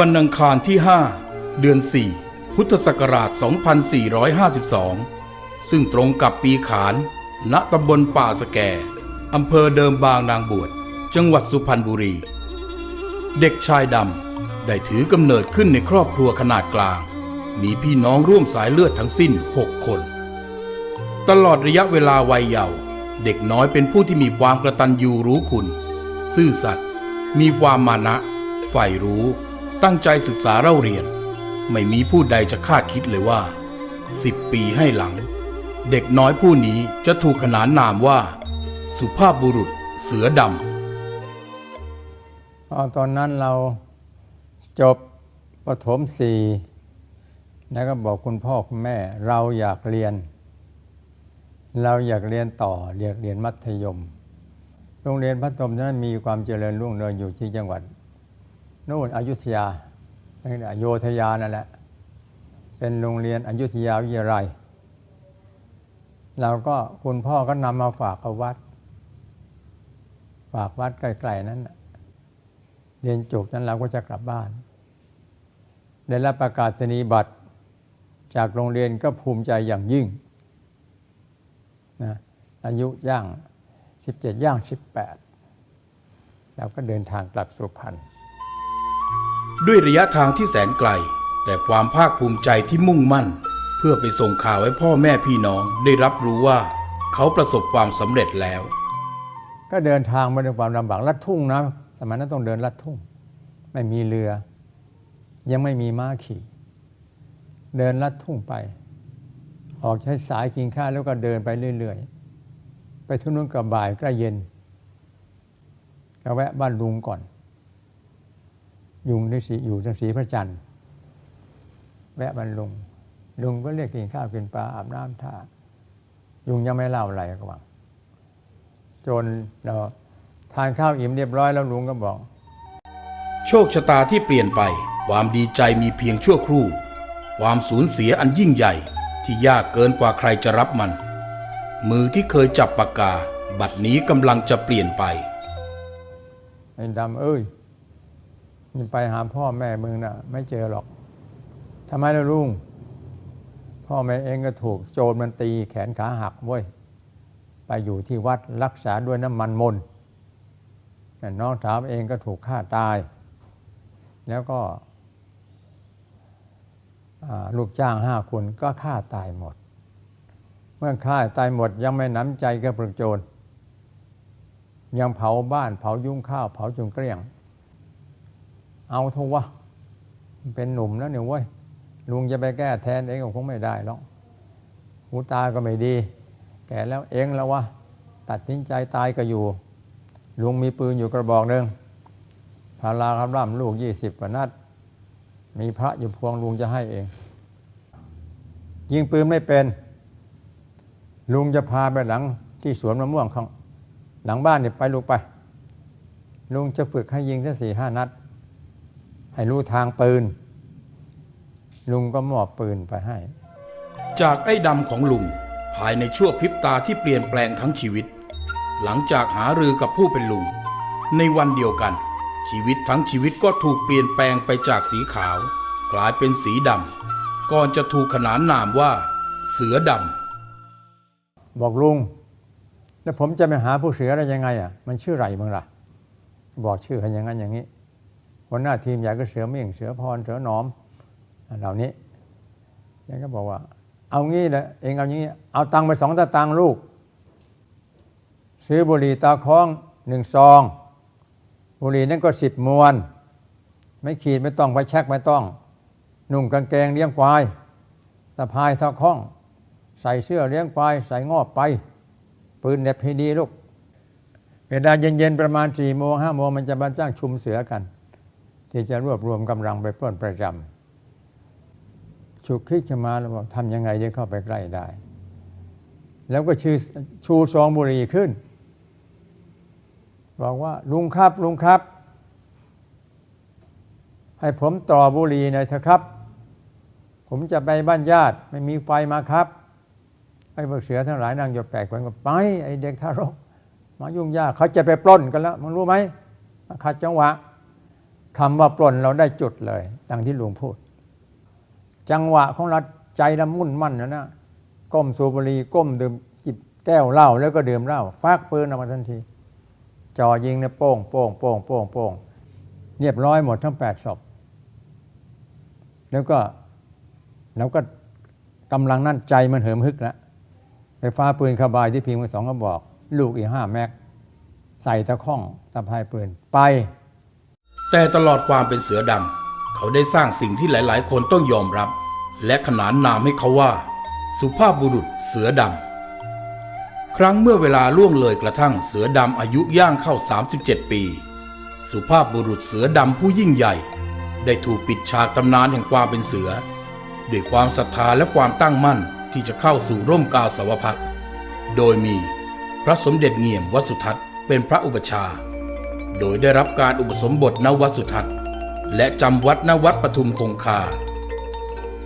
วันอังคารที่ 5 เดือน 4 พุทธศักราช 2452 ซึ่งตรงกับปีขาน ณตำบลป่าสแกอำเภอเดิมบางนางบวช จังหวัดสุพรรณบุรี เด็กชายดำได้ถือกำเนิดขึ้นในครอบครัวขนาดกลาง มีพี่น้องร่วมสายเลือดทั้งสิ้น 6 คน ตลอดระยะเวลาวัยเยาว์เด็กน้อยเป็นผู้ที่มีความกระตันยูรู้คุณ ซื่อสัตย์มีความมานะใฝ่รู้ ตั้งใจศึกษาเล่าเรียน ไม่มีผู้ใดจะคาดคิดเลยว่าสิบปีให้หลัง เด็กน้อยผู้นี้จะถูกขนานนามว่า สุภาพบุรุษเสือดพอตอนนั้นเราจบประถมสี่แล้วก็บอกคุณพ่อคุณแม่ เราอยากเรียน เราอยากเรียนต่อเรียนเรียนมัธยม โรงเรียนพัฒมนั้นมีความเจริญรุ่งเรืองอยู่ที่จังหวัด นู่นอยุธยานั่นแหละโยธยานั่นแหละ เป็นโรงเรียนอยุธยาวิทยาลัยเราก็คุณพ่อก็นำมาฝากกับวัด ฝากวัดใกลๆนั้นเรียนจบนั้นเราก็จะกลับบ้าน ได้รับประกาศนียบัตร จากโรงเรียนก็ภูมิใจอย่างยิ่งนะอายุย่าง 17 ย่าง 18 เราก็เดินทางกลับสุพรรณ ด้วยระยะทางที่แสนไกล แต่ความภาคภูมิใจที่มุ่งมั่น เพื่อไปส่งข่าวให้พ่อแม่พี่น้องได้รับรู้ว่า เขาประสบความสำเร็จแล้ว ก็เดินทางมาด้วยความลำบากลัดทุ่งนะสมัยนั้นต้องเดินลัดทุ่ง ไม่มีเรือ ยังไม่มีม้าขี่ เดินลัดทุ่งไป ออกใช้สายกินข้าวแล้วก็เดินไปเรื่อยๆ ไปทุนนู้นกับบ่ายใกล้เย็นก็แวะบ้านลุงก่อน ยุงที่สีอยู่ที่สีพระจันทร์แวะบ้านลุงลุงก็เรียกกินข้าวกินปลาอาบน้ำท่ายุงยังไม่เล่าอะไรก็ว่าจนเราทานข้าวอิ่มเรียบร้อยแล้วลุงก็บอก โชคชะตาที่เปลี่ยนไป ความดีใจมีเพียงชั่วครู่ ความสูญเสียอันยิ่งใหญ่ที่ยากเกินกว่าใครจะรับมัน มือที่เคยจับปากกา บัดนี้กำลังจะเปลี่ยนไปไอ้ดำเอ้ยนี่ ไปหาพ่อแม่มึงนะไม่เจอหรอกทำไมล่ะลุงพ่อแม่เองก็ถูกโจรมันตีแขนขาหักเว้ยไปอยู่ที่วัดรักษาด้วยน้ำมันมนแต่น้องสาวเองก็ถูกฆ่าตาย แล้วก็ลูกจ้างห้าคนก็ฆ่าตายหมด เมื่อฆ่าตายหมดยังไม่น้ำใจกับพวกโจรยังเผาบ้านเผายุ้งข้าวเผาจนเกลี้ยง เอาเถอะวะเป็นหนุ่มแล้วเนี่ยเว้ยลุงจะไปแก้แทนเองก็คงไม่ได้หรอกหูตาก็ไม่ดี แก่แล้วเองแล้ววะตัดสินใจตายก็อยู่ ลุงมีปืนอยู่กระบอกหนึ่งพาราคำร่ำลูกยี่สิบกว่านัด มีพระอยู่พวงลุงจะให้เอง ยิงปืนไม่เป็น ลุงจะพาไปหลังที่สวนมะม่วงข้างหลังบ้านเนี่ยไปลูกไป ลุงจะฝึกให้ยิงสักสี่ห้านัด ให้รู้ทางปืน ลุงก็มอบปืนไปให้ จากไอ้ดำของลุง ภายในชั่วพริบตาที่เปลี่ยนแปลงทั้งชีวิต หลังจากหารือกับผู้เป็นลุง ในวันเดียวกัน ชีวิตทั้งชีวิตก็ถูกเปลี่ยนแปลงไปจากสีขาว กลายเป็นสีดำก่อนจะถูกขนานนามว่า เสือดบอกลุงแล้วผมจะไปหาผู้เสือได้ยังไงอะ มันชื่อไรมึงล่ะ บอกชื่อเขาอย่างนั้นอย่างนี้ หัวหน้าทีมใหญ่ก็เสือเมี่ยงเสือพรเสือหนอม เหล่านี้แกก็บอกว่า เอางี้แหละเองเอางี้เอาตังไปสองตาตังลูก ซื้อบุหรี่ตาคล้องหนึ่งซอง บุหรี่นั่นก็สิบมวน ไม่ขีดไม่ต้องไปแช็กไม่ต้อง นุ่งกางเกงเลี้ยงควายสะพายเท่าคล้อง ใส่เสื้อเลี้ยงควายใส่งอบไป ปืนเน็บให้ดีลูกเวลาเย็นๆประมาณสี่โมงห้าโมงมันจะมาจ้างชุมเสือกัน ที่จะรวบรวมกำลังไปปล้นประจำฉุกคิดขึ้นมาแล้วบอกทำยังไงจะเข้าไปใกล้ได้ แล้วก็ชื่อชูซองบุหรี่ขึ้น บอกว่าลุงครับลุงครับ ให้ผมต่อบุหรี่หน่อยเถอะครับ ผมจะไปบ้านญาติไม่มีไฟมาครับไอ้พวกเสือทั้งหลายนั่งอยู่แปลกกันก็ไปไอ้เด็กทารกมายุ่งยากเขาจะไปปล้นกันแล้วมึงรู้ไหมมาขัดจังหวะ คำว่าปล้นเราได้จุดเลยดังที่หลวงพูด จังหวะของเราใจละมุ่นมั่นนะนะก้มสูบบุหรี่ก้มดื่มจิบแก้วเหล้าแล้วก็ดื่มเหล้าฟากปืนออกมาทันทีจ่อยิงเนี่ยโป้งโป้งโป้งโป้งโป้งเรียบร้อยหมดทั้งแปดศพแล้วก็แล้วก็กำลังนั่นใจมันเหิมฮึกแล้วไฟฟ้าปืนคาบายที่พิงไว้สองกระบอก ลูกอีห้าแม็ก ใส่ตะข้องตะพายปืนไป แต่ตลอดความเป็นเสือดำเขาได้สร้างสิ่งที่หลายๆ คนต้องยอมรับ และขนานนามให้เขาว่า สุภาพบุรุษเสือดำครั้งเมื่อเวลาล่วงเลยกระทั่งเสือดำอายุย่างเข้า 37 ปี สุภาพบุรุษเสือดำผู้ยิ่งใหญ่ ได้ถูกปิดฉากตำนานแห่งความเป็นเสือ ด้วยความศรัทธาและความตั้งมั่นที่จะเข้าสู่ร่มกาสาวพักโดยมีพระสมเด็จเงี่ยมวัสุทัศน์เป็นพระอุปชา โดยได้รับการอุปสมบทณวัดสุทัศน์ และจำวัดณวัดปทุมคงคา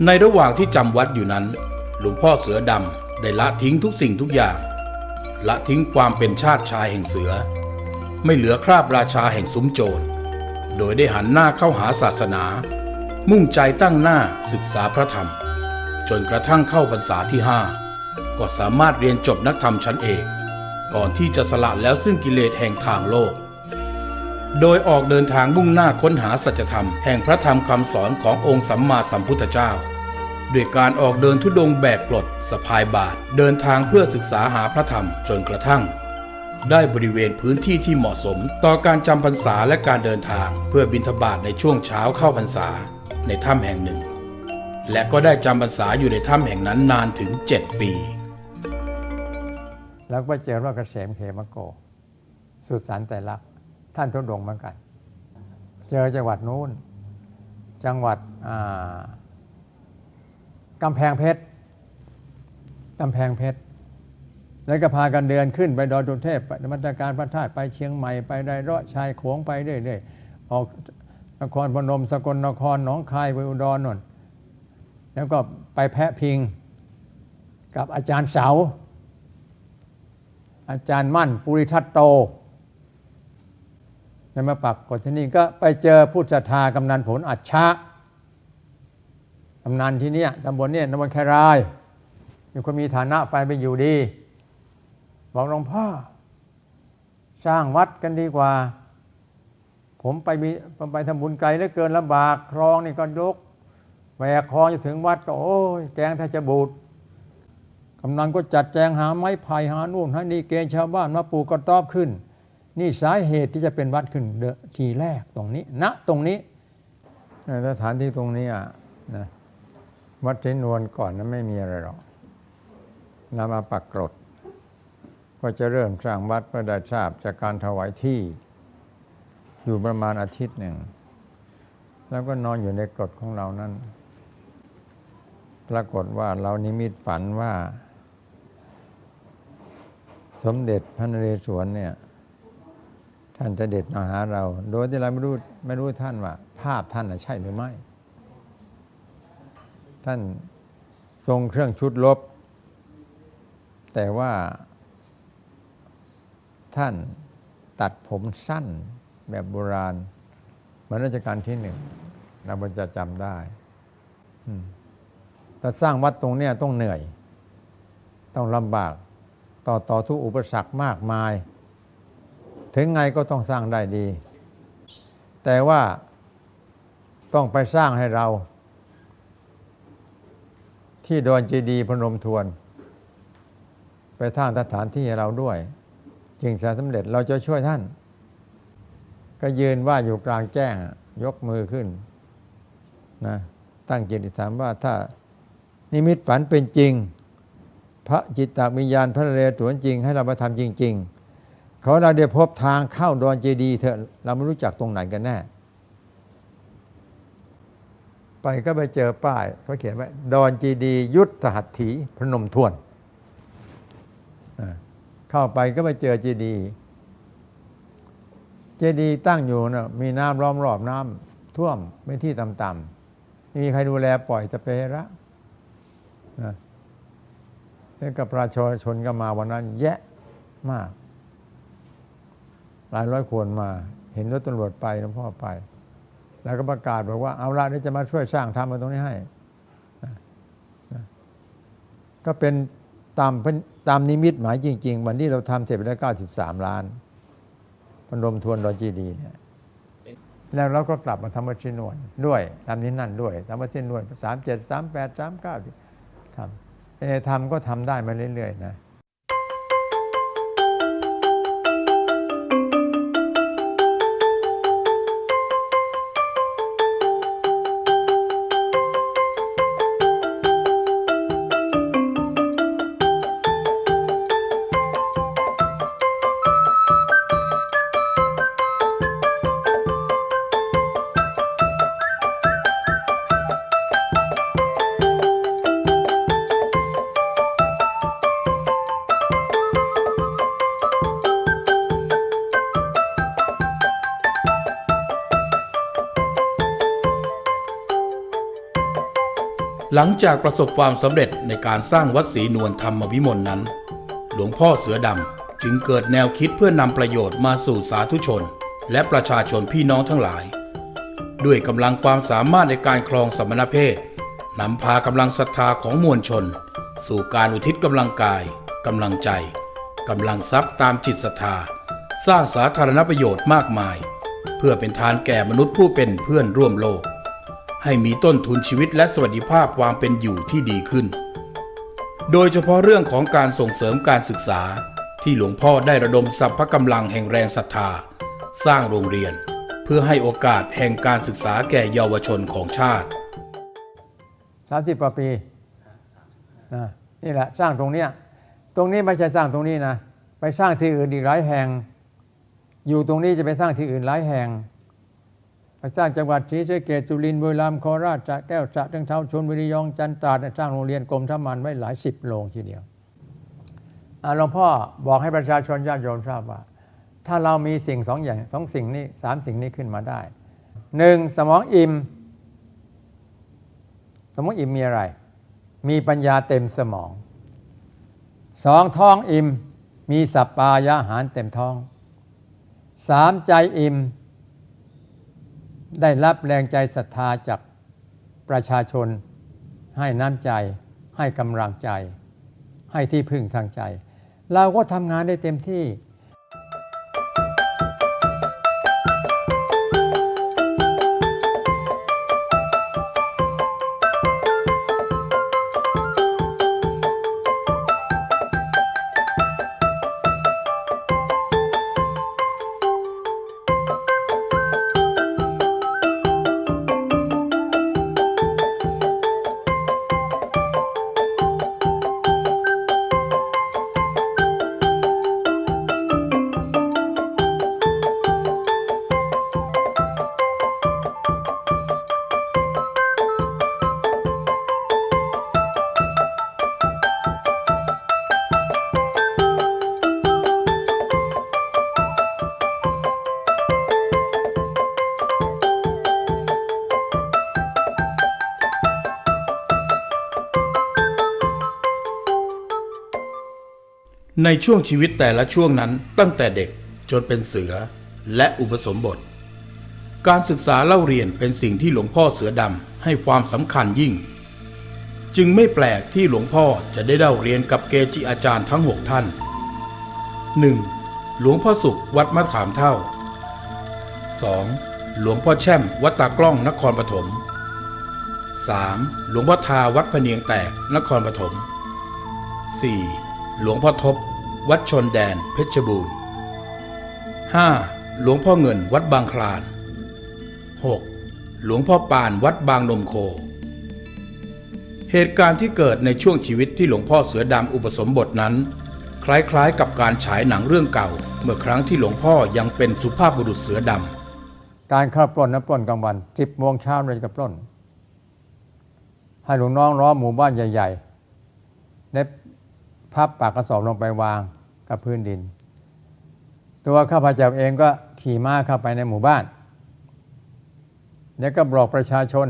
ในระหว่างที่จำวัดอยู่นั้น หลวงพ่อเสือดำได้ละทิ้งทุกสิ่งทุกอย่าง ละทิ้งความเป็นชาติชายแห่งเสือ ไม่เหลือคราบราชาแห่งซุ้มโจร โดยได้หันหน้าเข้าหาศาสนา มุ่งใจตั้งหน้าศึกษาพระธรรม จนกระทั่งเข้าพรรษาที่ห้าก็สามารถเรียนจบนักธรรมชั้นเอก ก่อนที่จะสละแล้วซึ่งกิเลสแห่งทางโลก โดยออกเดินทางมุ่งหน้าค้นหาสัจธรรมแห่งพระธรรมคำสอนขององค์สัมมาสัมพุทธเจ้า ด้วยการออกเดินทุดงแบกกรดสะพายบาท เดินทางเพื่อศึกษาหาพระธรรมจนกระทั่ง ได้บริเวณพื้นที่ที่เหมาะสมต่อการจำพรรษาและการเดินทางเพื่อบิณฑบาตในช่วงเช้าเข้าพรรษาในถ้ำแห่งหนึ่ง และก็ได้จำพรรษาอยู่ในถ้ำแห่งนั้นนานถึง 7 ปี แล้วก็เจอพระเกษมเขมโก สุดสันแต่ลักษ ท่านทุดงค์เหมือนกัน เจอจังหวัดนู้น จังหวัดอ่ากำแพงเพชรกำแพงเพชรแล้วก็พากันเดินขึ้นไปดอยตุเทพไปนมัตการพระธาตุไปเชียงใหม่ไปไดเราะชายโขงไปเรื่อยๆออกนครพนมสกลนครหนองคายไปอุดรนนแล้วก็ไปแพะพิงกับอาจารย์เสา อาจารย์มั่น ปุริทัตโต ในมาปักกฏที่นี่ก็ไปเจอผู้ศรัทธากำนันผลอัจฉะกำนันที่เนี่ยตำบลเนี่ยตำบลแครายมีคนมีฐานะไปไปอยู่ดี บอกหลวงพ่อ สร้างวัดกันดีกว่า ผมไปมีผมไปทำบุญไกลเหลือเกินลำบากคลองนี่ก็ยกแหวกคลองจะถึงวัดก็ โอ้ยแกงถ้าจะบูดกำนันก็จัดแจงหาไม้ไผ่หานู่นหานี่เกณฑ์ชาวบ้านมาปลูกกระต๊อบขึ้น นี่สาเหตุที่จะเป็นวัดขึ้นทีแรกตรงนี้ณตรงนี้สถานที่ตรงนี้อะนะวัดเทนวนก่อนนั้นไม่มีอะไรหรอกนำมาปักกรด ก็จะเริ่มสร้างวัดเมื่อได้ทราบจากการถวายที่ อยู่ประมาณอาทิตย์หนึ่ง แล้วก็นอนอยู่ในกรดของเรานั้น ปรากฏว่าเรานิมิตฝันว่า สมเด็จพระนเรศวรเนี่ย ท่านจะเด็ดมาหาเรา โดยที่เราไม่รู้ไม่รู้ท่านว่า ภาพท่านน่ะใช่หรือไม่ ท่านทรงเครื่องชุดลบ แต่ว่า ท่านตัดผมสั้นแบบโบราณเหมือนรัชกาลที่หนึ่งเราจะจำได้แต่สร้างวัดตรงเนี้ยต้องเหนื่อย ต้องลำบาก ต่อต่อทุกอุปสรรคมากมาย ถึงไงก็ต้องสร้างได้ดี แต่ว่าต้องไปสร้างให้เรา ที่ดอนเจดีพนมทวน ไปทางสถานที่ให้เราด้วย จึงจะสำเร็จเราจะช่วยท่าน ก็ยืนว่าอยู่กลางแจ้งยกมือขึ้นนะตั้งจิตอธิษฐานว่าถ้านิมิตฝันเป็นจริง พระจิตตวิญญาณพระเรศวรจริง ให้เรามาทำจริง ๆ ขาเราได้พบทางเข้าดอนเจดีย์เถอะเราไม่รู้จักตรงไหนกันแน่ ไปก็ไปเจอป้ายเขาเขียนไว้ดอนเจดีย์ยุทธหัตถีพนมทวน เข้าไปก็ไปเจอเจดีย์เจดีย์ตั้งอยู่นะมีน้ำล้อมรอบน้ำท่วมเป็นที่ต่ำๆไม่มีใครดูแลปล่อยจะเประนะแล้วกับประชาชนก็มาวันนั้นแยะมาก หลายร้อยคนมา เห็นรถตำรวจไปหลวงพ่อไป แล้วก็ประกาศบอกว่าเอาละเดี๋ยวจะมาช่วยสร้างทำมาตรงนี้ให้ ก็เป็นตามเป็นตามนิมิตหมายจริง ๆ วันนี้เราทำเสร็จไปแล้ว93 ล้านพนมทวนดอยจีดีเนี่ยแล้วเราก็กลับมาทำวัชินวนด้วยทำที่นั่นด้วยทำวัชินวนสามเจ็ดสามแปดสามเก้าทำเออทำก็ทำได้มาเรื่อยๆนะ หลังจากประสบความสำเร็จในการสร้างวัดศรีนวลธรรมวิมลนั้น หลวงพ่อเสือดำจึงเกิดแนวคิดเพื่อนำประโยชน์มาสู่สาธุชน และประชาชนพี่น้องทั้งหลาย ด้วยกำลังความสามารถในการครองสมณเพศนำพากำลังศรัทธาของมวลชน สู่การอุทิศกำลังกายกำลังใจกำลังทรัพย์ตามจิตศรัทธา สร้างสาธารณประโยชน์มากมาย เพื่อเป็นทานแก่มนุษย์ผู้เป็นเพื่อนร่วมโลก ให้มีต้นทุนชีวิตและสวัสดิภาพความเป็นอยู่ที่ดีขึ้น โดยเฉพาะเรื่องของการส่งเสริมการศึกษา ที่หลวงพ่อได้ระดมสรรพกำลังแห่งแรงศรัทธา สร้างโรงเรียน เพื่อให้โอกาสแห่งการศึกษาแก่เยาวชนของชาติสามสิบกว่าปีนี่แหละสร้างตรงเนี้ยตรงนี้ไม่ใช่สร้างตรงนี้นะไปสร้างที่อื่นอีกหลายแห่ง อยู่ตรงนี้จะไปสร้างที่อื่นหลายแห่ง สร้างจังหวัดศรีสะเกษจุลินทร์บุรีรัมย์โคราชจะแก้วจะทั้งเท้าชนบุรียองจันทราดสร้างโรงเรียนกรมธรรมันไว้หลายสิบโรงทีเดียวหลวงพ่อบอกให้ประชาชนญาติโยมทราบว่า ถ้าเรามีสิ่งสองอย่างสองสิ่งนี้สามสิ่งนี้ขึ้นมาได้หนึ่งสมองอิ่มสมองอิ่มมีอะไร มีปัญญาเต็มสมองสองท้องอิ่ม มีสัปปายะอาหารเต็มท้องสามใจอิ่ม ได้รับแรงใจศรัทธาจากประชาชน ให้น้ำใจ ให้กำลังใจ ให้ที่พึ่งทางใจ เราก็ทำงานได้เต็มที่ ในช่วงชีวิตแต่ละช่วงนั้นตั้งแต่เด็กจนเป็นเสือและอุปสมบท การศึกษาเล่าเรียนเป็นสิ่งที่หลวงพ่อเสือดำให้ความสำคัญยิ่ง จึงไม่แปลกที่หลวงพ่อจะได้เล่าเรียนกับเกจิอาจารย์ทั้งหกท่าน 1. หลวงพ่อสุขวัดมะขามเท่า 2. หลวงพ่อแช่มวัดตากล้องนครปฐม 3. หลวงพ่อทาวัดพเนียงแตกนครปฐม 4. หลวงพ่อทบ วัดชนแดนเพชรบูรณ์ 5. หลวงพ่อเงินวัดบางคลาน 6. หลวงพ่อปานวัดบางนมโค เหตุการณ์ที่เกิดในช่วงชีวิตที่หลวงพ่อเสือดำอุปสมบทนั้น คล้ายๆกับการฉายหนังเรื่องเก่า เมื่อครั้งที่หลวงพ่อยังเป็นสุภาพบุรุษเสือดำการเข้าปล้นนะปล้นกลางวันสิบโมงเช้าเราจะปล้น ให้หลวงน้องล้อมหมู่บ้านใหญ่ๆได้พับปากกระสอบลงไปวาง กับพื้นดิน ตัวข้าพเจ้าเองก็ขี่ม้าเข้าไปในหมู่บ้าน แล้วก็บอกประชาชน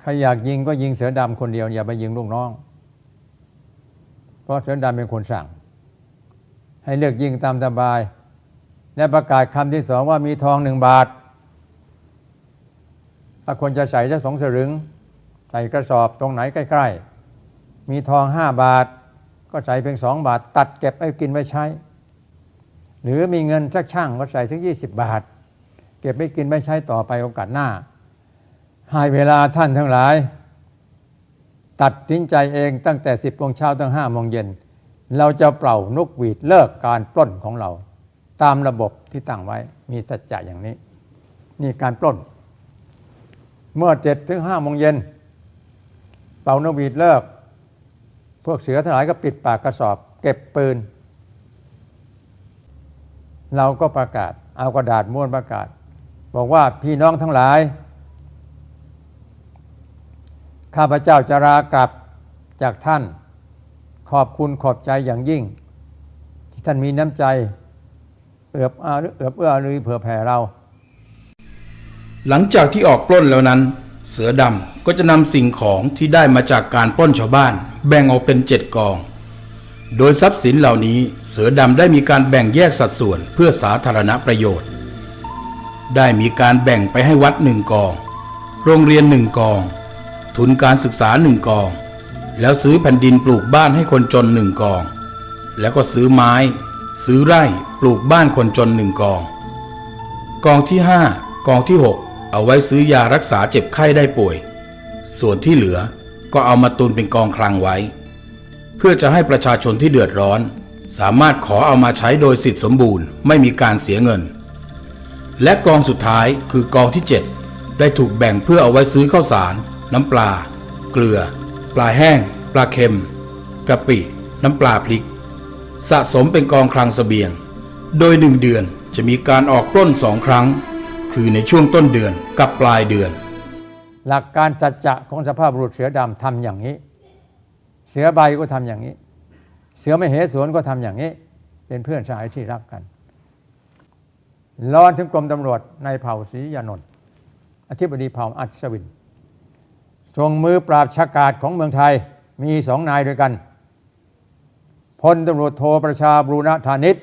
ใครอยากยิงก็ยิงเสือดำคนเดียว อย่าไปยิงลูกน้อง เพราะเสือดำเป็นคนสั่ง ให้เลือกยิงตามสบาย และประกาศคำที่สองว่ามีทองหนึ่งบาทถ้าคนจะใส่จะสองสลึง ใส่กระสอบตรงไหนใกล้ ๆ มีทองห้าบาท ก็ใส่เพียงสองบาท ตัดเก็บไว้กินไว้ใช้ หรือมีเงินสักช่างก็ใส่สักยี่สิบบาท เก็บไว้กินไว้ใช้ต่อไปโอกาสหน้าให้เวลาท่านทั้งหลาย ตัดสินใจเองตั้งแต่10โมงเช้าถึง5โมงเย็น เราจะเป่านกหวีดเลิกการปล้นของเรา ตามระบบที่ตั้งไว้มีสัจจะอย่างนี้ นี่การปล้น เมื่อ7ถึง5โมงเย็น เป่านกหวีดเลิก วกเสือทั้งหลายก็ปิดปากกระสอบ เก็บปืน เราก็ประกาศ เอากระดาษม้วนประกาศ บอกว่าพี่น้องทั้งหลาย ข้าพเจ้าจะลากลับจากท่าน ขอบคุณขอบใจอย่างยิ่ง ที่ท่านมีน้ำใจ เอือบอาเอือบเอื้ออารีเผื่อแผ่เรา หลังจากที่ออกปล้นแล้วนั้น เสือดำก็จะนำสิ่งของที่ได้มาจากการป้นชาวบ้าน แบ่งออกเป็นเจ็ดกอง โดยทรัพย์สินเหล่านี้เสือดำได้มีการแบ่งแยกสัดส่วนเพื่อสาธารณประโยชน์ ได้มีการแบ่งไปให้วัดหนึ่งกอง โรงเรียนหนึ่งกอง ทุนการศึกษาหนึ่งกอง แล้วซื้อแผ่นดินปลูกบ้านให้คนจนหนึ่งกอง แล้วก็ซื้อไม้ ซื้อไร่ปลูกบ้านคนจนหนึ่งกอง กองที่5กองที่6 เอาไว้ซื้อยารักษาเจ็บไข้ได้ป่วย ส่วนที่เหลือก็เอามาตุนเป็นกองคลังไว้ เพื่อจะให้ประชาชนที่เดือดร้อน สามารถขอเอามาใช้โดยสิทธิสมบูรณ์ไม่มีการเสียเงิน และกองสุดท้ายคือกองที่ 7 ได้ถูกแบ่งเพื่อเอาไว้ซื้อข้าวสาร น้ำปลา เกลือ ปลาแห้ง ปลาเค็มกะปิ น้ำปลาพริก สะสมเป็นกองคลังสเสบียง โดยหนึ่งเดือนจะมีการออกปล้นสองครั้ง คือในช่วงต้นเดือนกับปลายเดือน หลักการจัดจะของสภาพบุรุษเสือดำทำอย่างนี้ เสือใบก็ทำอย่างนี้ เสือไม่เหสวนก็ทำอย่างนี้ เป็นเพื่อนชายที่รักกันร้อนถึงกรมตำรวจในเผ่าศรียานนท์อธิบดีเผ่าอัศวินทรงมือปราบชากาศของเมืองไทยมีสองนายด้วยกันพลตำรวจโทประชาบรูณธานิต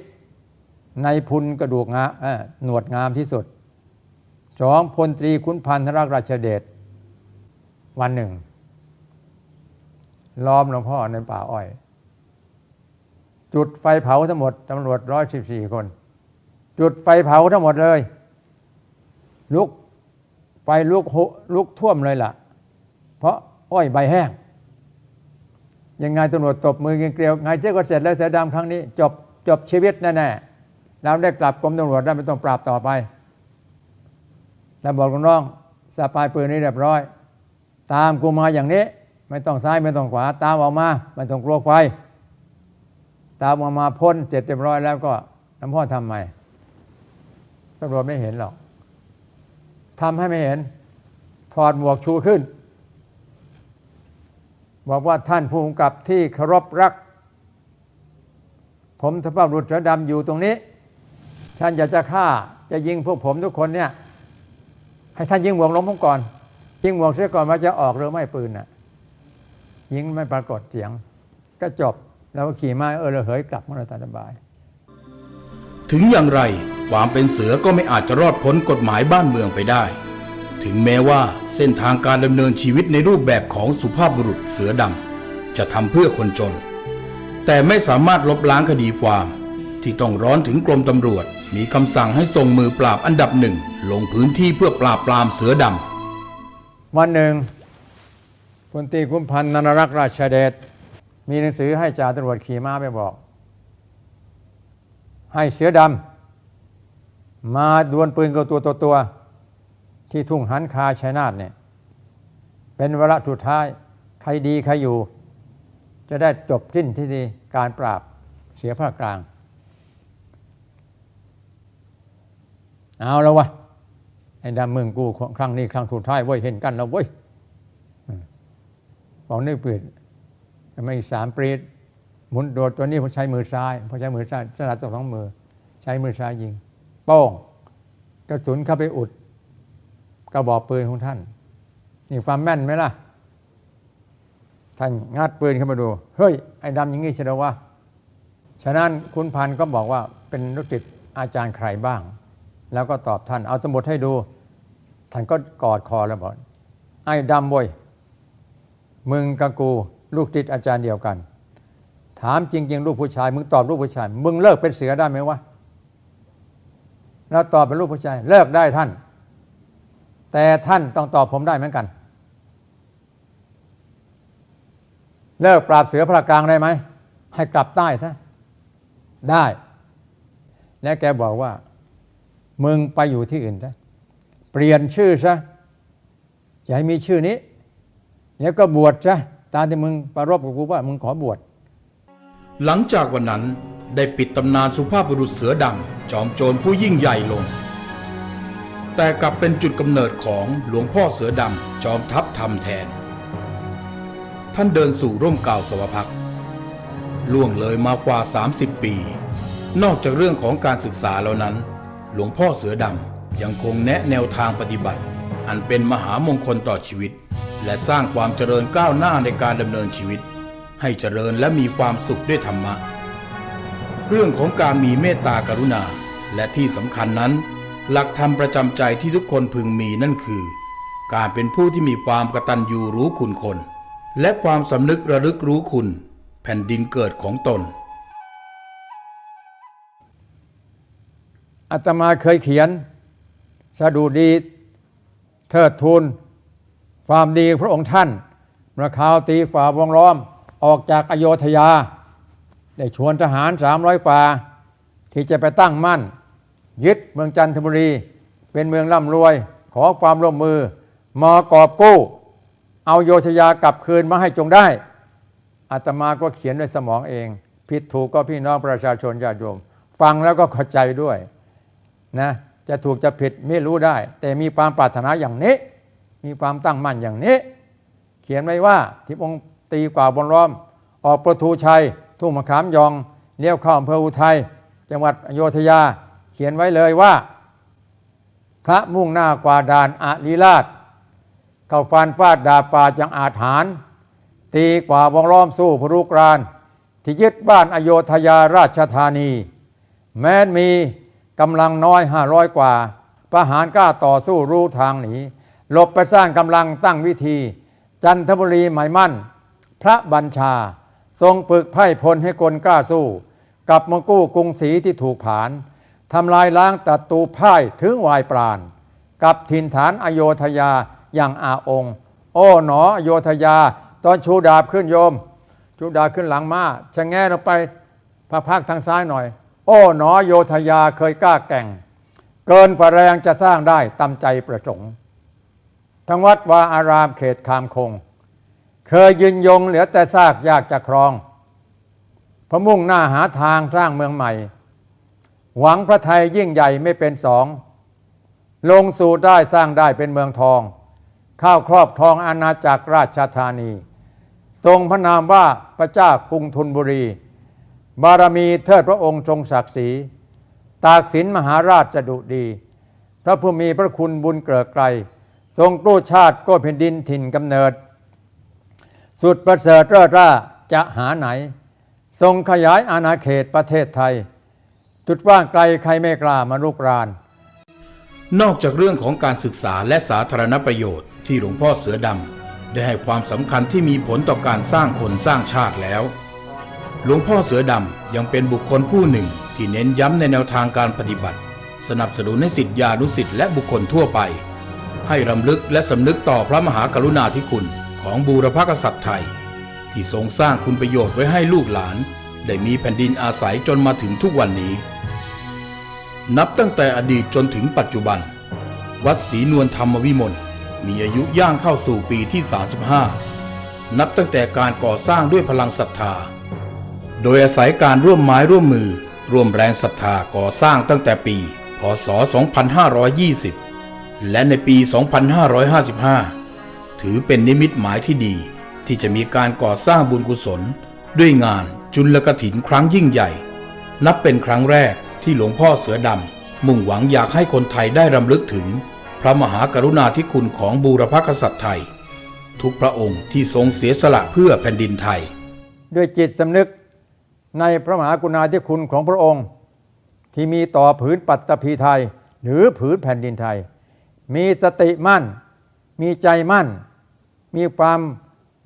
ในพุนกระดูกงาหนวดงามที่สุด สองพลตรีขุนพันธรักราชเดชวันหนึ่ง ล้อมหลวงพ่อในป่าอ้อย จุดไฟเผาทั้งหมดตำรวจร้อยสิบสี่คน จุดไฟเผาทั้งหมดเลย ลุกไฟลุกลุกท่วมเลยล่ะ เพราะอ้อยใบแห้ง ยังไงตำรวจตบมือเกลียวไงเจ๊ก็เสร็จแล้วเสือดำครั้งนี้ จบจบชีวิตแน่ๆเราได้กลับกรมตำรวจได้ไม่ต้องปราบต่อไป แล้วบอกลูกน้องสะพายปืนนี้เรียบร้อย ตามกูมาอย่างนี้ ไม่ต้องซ้ายไม่ต้องขวา ตามออกมาไม่ต้องกลัวไฟตามออกมาพ้นเสร็จเรียบร้อยแล้วก็น้ำพ่อทำไมตำรวจไม่เห็นหรอกทำให้ไม่เห็น ถอดหมวกชูขึ้น บอกว่าท่านผู้กำกับที่เคารพรัก ผมทพบุรุษเสือดำอยู่ตรงนี้ ท่านอยากจะฆ่าจะยิงพวกผมทุกคนเนี่ย ให้ท่านยิงหวกลงผมก่อน ยิงหวกเสียก่อนว่าจะออกหรือไม่ปืนน่ะ ยิงไม่ปรากฏเสียง ก็จบแล้วขี่ม้าเออระเหยกลับมาตาสบาย ถึงอย่างไรความเป็นเสือก็ไม่อาจจะรอดพ้นกฎหมายบ้านเมืองไปได้ ถึงแม้ว่าเส้นทางการดำเนินชีวิตในรูปแบบของสุภาพบุรุษเสือดำจะทำเพื่อคนจน แต่ไม่สามารถลบล้างคดีความ ที่ต้องร้อนถึงกรมตำรวจมีคำสั่งให้ส่งมือปราบอันดับหนึ่ง ลงพื้นที่เพื่อปราบปรามเสือดำวันหนึ่งพลตีคุ้มพันธ์นนรักษ์ราชเดชมีหนังสือให้จ่าตำรวจขี่ม้าไปบอก ให้เสือดำมาดวลปืนกับตัวตัวตัว ที่ทุ่งหันคาชัยนาทเนี่ยเป็นเวลาระสุดท้ายใครดีใครอยู่ จะได้จบสิ้นที่ดีการปราบเสียภาคกลาง เอาแล้ววะ ไอ้ดำมึงกูครั้งนี้ครั้งสุดท้ายเว้ยเห็นกันแล้วเว้ยบอกนึกปืนไม่สามปรีดหมุนโดดตัวนี้ผมใช้มือซ้ายพอใช้มือซ้ายถนัดสองมือ ใช้มือซ้ายยิงป้องกระสุนเข้าไปอุดกระบอกปืนของท่าน นี่ความแม่นไหมล่ะ ท่านงัดปืนเข้ามาดู เฮ้ย ไอ้ดำอย่างงี้เชียววะฉะนั้นคุณพันก็บอกว่าเป็นลูกศิษย์อาจารย์ใครบ้าง แล้วก็ตอบท่านเอาสมุดให้ดู ท่านก็กอดคอแล้วบอกไอ้ดำบวยมึงกับกูลูกติดอาจารย์เดียวกัน ถามจริง ๆ ลูกผู้ชาย มึงตอบลูกผู้ชาย มึงเลิกเป็นเสือได้ไหมวะแล้วตอบเป็นลูกผู้ชาย เลิกได้ท่าน แต่ท่านต้องตอบผมได้เหมือนกัน เลิกปราบเสือพระกลางได้ไหมให้กลับใต้ซะได้ แล้วแกบอกว่า มึงไปอยู่ที่อื่นซะ เปลี่ยนชื่อซะอย่าให้มีชื่อนี้แล้วก็บวชซะตามที่มึงประรบกับกูว่ามึงขอบวชหลังจากวันนั้นได้ปิดตำนานสุภาพบุรุษเสือดำจอมโจรผู้ยิ่งใหญ่ลง แต่กลับเป็นจุดกำเนิดของหลวงพ่อเสือดำจอมทัพทำแทน ท่านเดินสู่ร่มเกล้าสวพักตร์ล่วงเลยมากว่า 30 ปี นอกจากเรื่องของการศึกษาแล้วนั้น หลวงพ่อเสือดำ ยังคงแนะแนวทางปฏิบัติ อันเป็นมหามงคลต่อชีวิต และสร้างความเจริญก้าวหน้าในการดำเนินชีวิต ให้เจริญและมีความสุขด้วยธรรมะ เรื่องของการมีเมตตากรุณา และที่สำคัญนั้น หลักธรรมประจำใจที่ทุกคนพึงมีนั่นคือ การเป็นผู้ที่มีความกตัญญูรู้คุณคน และความสำนึกระลึกรู้คุณ แผ่นดินเกิดของตนอาตมาเคยเขียน สดุดีเทิดทูนความดีพระองค์ท่านเมื่อข่าวตีฝ่าวงล้อมออกจากอโยธยา ได้ชวนทหารสามร้อยกว่า ที่จะไปตั้งมั่น ยึดเมืองจันทบุรี เป็นเมืองร่ำรวย ขอความร่วมมือมากอบกู้ เอาโยธยากลับคืนมาให้จงได้อาตมาก็เขียนด้วยสมองเอง ผิดถูกก็พี่น้องประชาชนญาติโยม ฟังแล้วก็เข้าใจด้วยนะ จะถูกจะผิดไม่รู้ได้ แต่มีความปรารถนาอย่างนี้ มีความตั้งมั่นอย่างนี้ เขียนไว้ว่าที่องตีกว่าบนล้อม ออกประตูชัย ทุ่งมะขามยองเลี้ยวเข้าอำเภออุทัยจังหวัดอโยธยา เขียนไว้เลยว่า พระมุ่งหน้ากว่าด่านอาลีราชเข้าฟันฟาดดาบฝ่าจังอาถรรพ์ตีกว่าวงล้อมสู้พรุกรานที่ยึดบ้านอโยธยาราชธานี แม้นมี กำลังน้อยห้าร้อยกว่าประหารกล้าต่อสู้รู้ทางหนีหลบไปสร้างกำลังตั้งวิธี จันทบุรีหมายมั่น พระบัญชา ทรงฝึกไพ่พลให้คนกล้าสู้ กับมงกู้กรุงศรีที่ถูกผานทำลายล้างตัดตูพ่ายถึงวายปราณ กับถิ่นฐานอโยธยาอย่างอาองค์ โอ้หนออโยธยา ตอนชูดาบขึ้นโยม ชูดาบขึ้นหลังมาชะแงลงไปพระพักทางซ้ายหน่อย โอ้หนอโยธยาเคยกล้าแก่ง เกินฝ่าแรงจะสร้างได้ตามใจประสงค์ทั้งวัดวาอารามเขตคามคง เคยยืนยงเหลือแต่ซากยากจะครอง พระมุ่งหน้าหาทางสร้างเมืองใหม่ หวังพระไทยยิ่งใหญ่ไม่เป็นสอง ลงสู่ได้สร้างได้เป็นเมืองทอง ข้าวครอบทองอาณาจักรราชธานี ทรงพระนามว่าพระเจ้ากรุงธนบุรี บารมีเทิดพระองค์ทรงศักดิ์ศรีตากสินมหาราชจะดุดี พระผู้มีพระคุณบุญเกลือไกล ทรงกู้ชาติก็แผ่นดินถิ่นกำเนิด สุดประเสริฐเลิศร่าจะหาไหน ทรงขยายอาณาเขตประเทศไทย จุดว่างไกลใครไม่กล้ามาลุกราน นอกจากเรื่องของการศึกษาและสาธารณประโยชน์ที่หลวงพ่อเสือดำได้ให้ความสำคัญที่มีผลต่อการสร้างคนสร้างชาติแล้ว หลวงพ่อเสือดำยังเป็นบุคคลผู้หนึ่ง ที่เน้นย้ำในแนวทางการปฏิบัติ สนับสนุนให้สิทธิานุสิทธิและบุคคลทั่วไป ให้รำลึกและสำนึกต่อพระมหากรุณาธิคุณของบูรพกษัตริย์ไทย ที่ทรงสร้างคุณประโยชน์ไว้ให้ลูกหลาน ได้มีแผ่นดินอาศัยจนมาถึงทุกวันนี้ นับตั้งแต่อดีตจนถึงปัจจุบัน วัดศรีนวลธรรมวิมลมีอายุย่างเข้าสู่ปีที่ 35 นับตั้งแต่การก่อสร้างด้วยพลังศรัทธา โดยอาศัยการร่วมไม้ร่วมมือ ร่วมแรงศรัทธาก่อสร้างตั้งแต่ปี พศ 2520 และในปี 2555 ถือเป็นนิมิตหมายที่ดี ที่จะมีการก่อสร้างบุญกุศล ด้วยงานจุลกถินครั้งยิ่งใหญ่ นับเป็นครั้งแรกที่หลวงพ่อเสือดำมุ่งหวังอยากให้คนไทยได้รำลึกถึง พระมหากรุณาธิคุณของบูรพกษัตริย์ไทย ทุกพระองค์ที่ทรงเสียสละเพื่อแผ่นดินไทย ด้วยจิตสำนึก ในพระมหากรุณาธิคุณของพระองค์ ที่มีต่อผืนปัตตภีไทย หรือผืนแผ่นดินไทย มีสติมั่น มีใจมั่น มีความ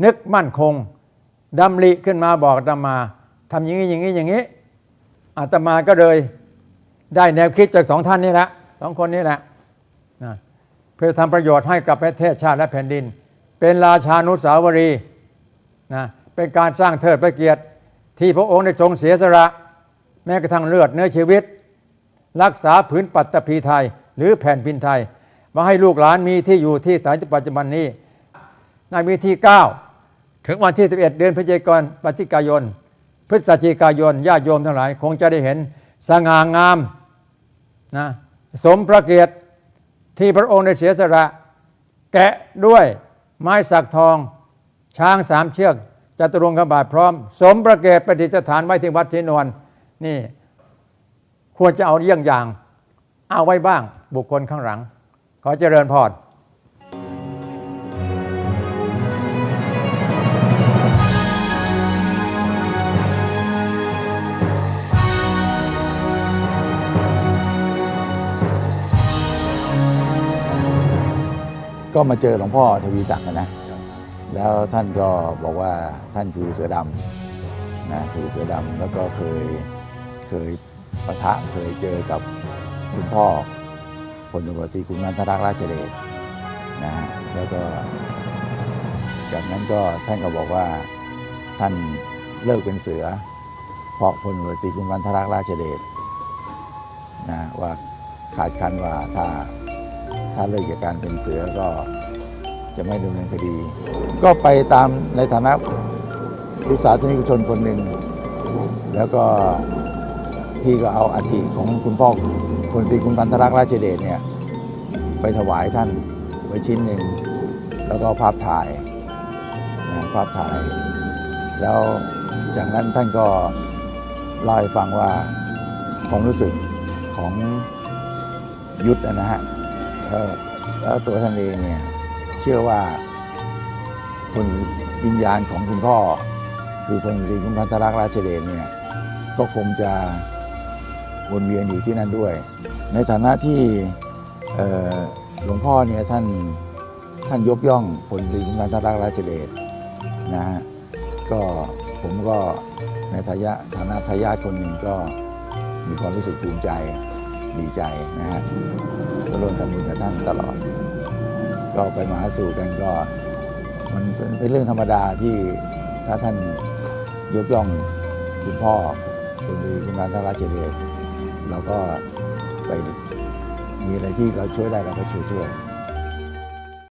นึกมั่นคงดำริขึ้นมาบอกอาตมาทำอย่างนี้อย่างนี้อย่างนี้อาตมาก็เลยได้แนวคิดจากสองท่านนี่แหละสองคนนี้แหละนะเพื่อทำประโยชน์ให้กับประเทศชาติและแผ่นดิน เป็นราชานุสาวรีนะเป็นการสร้างเทิดพระเกียรติ ที่พระองค์ได้ทรงเสียสละแม้กระทั่งเลือดเนื้อชีวิต รักษาผืนปัตตภีไทย หรือแผ่นพินไทย มาให้ลูกหลานมีที่อยู่ที่สายปัจจุบันนี้ในวิธี 9 ถึงวันที่ 11 เดือนพฤศจิกายนปฏิกายน พฤศจิกายนญาติโยมทั้งหลาย คงจะได้เห็นสง่างามนะสมพระเกียรติที่พระองค์ได้เสียสละแกะด้วยไม้สักทอง ช้างสามเชือก จตุรงคบาทพร้อม สมประเกตประดิษฐานไว้ที่วัดเชนวนนี่ควรจะเอาเยี่ยงอย่าง เอาไว้บ้างบุคคลข้างหลัง ขอเจริญพรก็มาเจอหลวงพ่อทวีศักดิ์นะ แล้วท่านก็บอกว่าท่านคือเสือดำนะคือเสือดำแล้วก็เคยเคยปะทะเคยเจอกับคุณพ่อพลตำรวจตรีคุณนันทรักษ์ราชเดชนะฮะแล้วก็จากนั้นก็ท่านก็บอกว่าท่านเลิกเป็นเสือ เพราะพลตำรวจตรีคุณนันทรักษ์ราชเดชนะว่าขาดคันว่าถ้าถ้าเลิกจากการเป็นเสือก็ จะไม่ดำเนินคดี ก็ไปตามในฐานะวิสาสนิกชนคนหนึ่ง แล้วก็พี่ก็เอาอัฐิของคุณพ่อคุณตรีคุณพันธรักษ์ราชเดชเนี่ยไปถวายท่านไว้ชิ้นหนึ่ง แล้วก็ภาพถ่ายนะภาพถ่าย แล้วจากนั้นท่านก็เล่าให้ฟังว่าความรู้สึกของยุทธนะฮะแล้วตัวท่านเองเนี่ย เชื่อว่าคนวิญญาณของคุณพ่อ คือพลตรีคุณพันธรักษ์ราชเดชเนี่ยก็คงจะวนเวียนอยู่ที่นั่นด้วย ในฐานะที่หลวงพ่อเนี่ยท่านท่านยกย่องพลตรีคุณพันธรักษ์ราชเดชนะฮะก็ผมก็ในฐานะฐานะทายาทคนหนึ่งก็มีความรู้สึกภูมิใจดีใจนะฮะก็ร่วมทำบุญกับท่านตลอด ก็ไปมาหาสู่กันก็ มันเป็นเป็นเรื่องธรรมดาที่ถ้าท่านยกย่องคุณพ่อคุณดีคุณนันทราชเดชเราก็ไปมีอะไรที่เราช่วยได้เราก็ช่วยช่วย